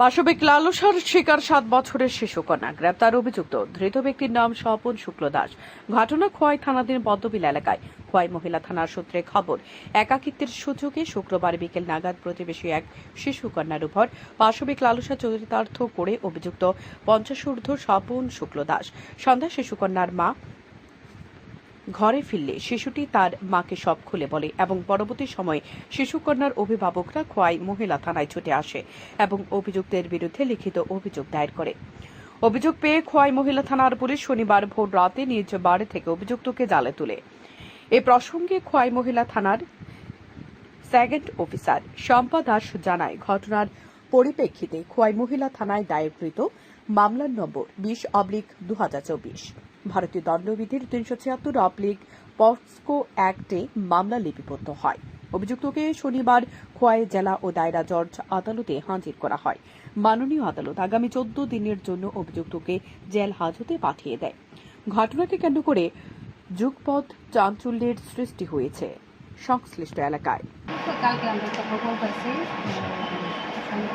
পাশবিক লালসার শিকার সাত বছরের শিশু কন্যা গ্রেপ্তার অভিযুক্ত। ধৃত ব্যক্তির নাম স্বপন শুক্ল দাস। ঘটনা খোয়াই থানাধীন পদ্মবিল এলাকায়। খোয়াই মহিলা থানার সূত্রে খবর, একাকিত্বের সুযোগে শুক্রবার বিকেল নাগাদ প্রতিবেশী এক শিশু কন্যার উপর পাশবিক লালসা চরিতার্থ করে অভিযুক্ত পঞ্চাশ ঊর্ধ্ব স্বপন শুক্ল দাস। সন্ধ্যা শিশুকন্যার মা ঘরে ফিরলে শিশুটি তার মাকে সব খুলে বলে এবং পরবর্তী সময়ে শিশুকন্যার অভিভাবকরা খোয়াই মহিলা থানায় ছুটে আসে এবং অভিযুক্তের বিরুদ্ধে লিখিত অভিযোগ দায়ের করে। অভিযোগ পেয়ে খোয়াই মহিলা থানার পুলিশ শনিবার ভোর রাতে নিজ বাড়ি থেকে অভিযুক্তকে জালে তুলে। এ প্রসঙ্গে খোয়াই মহিলা থানার সেকেন্ড অফিসার শম্পা দাস জানায়, ঘটনার পরিপ্রেক্ষিতে খোয়াই মহিলা থানায় দায়েরকৃত মামলার নম্বর বিশ অবলিক দু হাজার চব্বিশ। ভারতীয় দণ্ডবিধির তিনশো ছিয়াত্তর অবলিক পক্সকো অ্যাক্টে মামলা লিপিবদ্ধ হয়। অভিযুক্তকে শনিবার খোয়াই জেলা ও দায়রা জজ আদালতে হাজির করা হয়। মাননীয় আদালত আগামী চোদ্দ দিনের জন্য অভিযুক্তকে জেল হাজতে পাঠিয়ে দেয়। ঘটনাকে কেন্দ্র করে যুগপথ চাঞ্চল্যের সৃষ্টি হয়েছে সংশ্লিষ্ট এলাকায়। কালকে আমরা একটা খবর পাইছি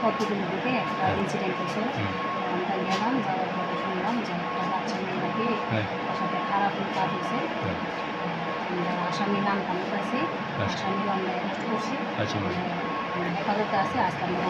কতদিন দিকে একটা ইনসিডেন্ট হয়েছে। আমরা গেলাম যাওয়ার পরে শুনলাম যে সাথে খারাপ কাজ হয়েছে। হ্যাঁ। আমরা আসামি নাম টাম পাইছি আচ্ছা। আসামি আমরা অ্যারেস্ট করছি। আচ্ছা ম্যাডাম হেফাজতে আছে আজকে আমরা।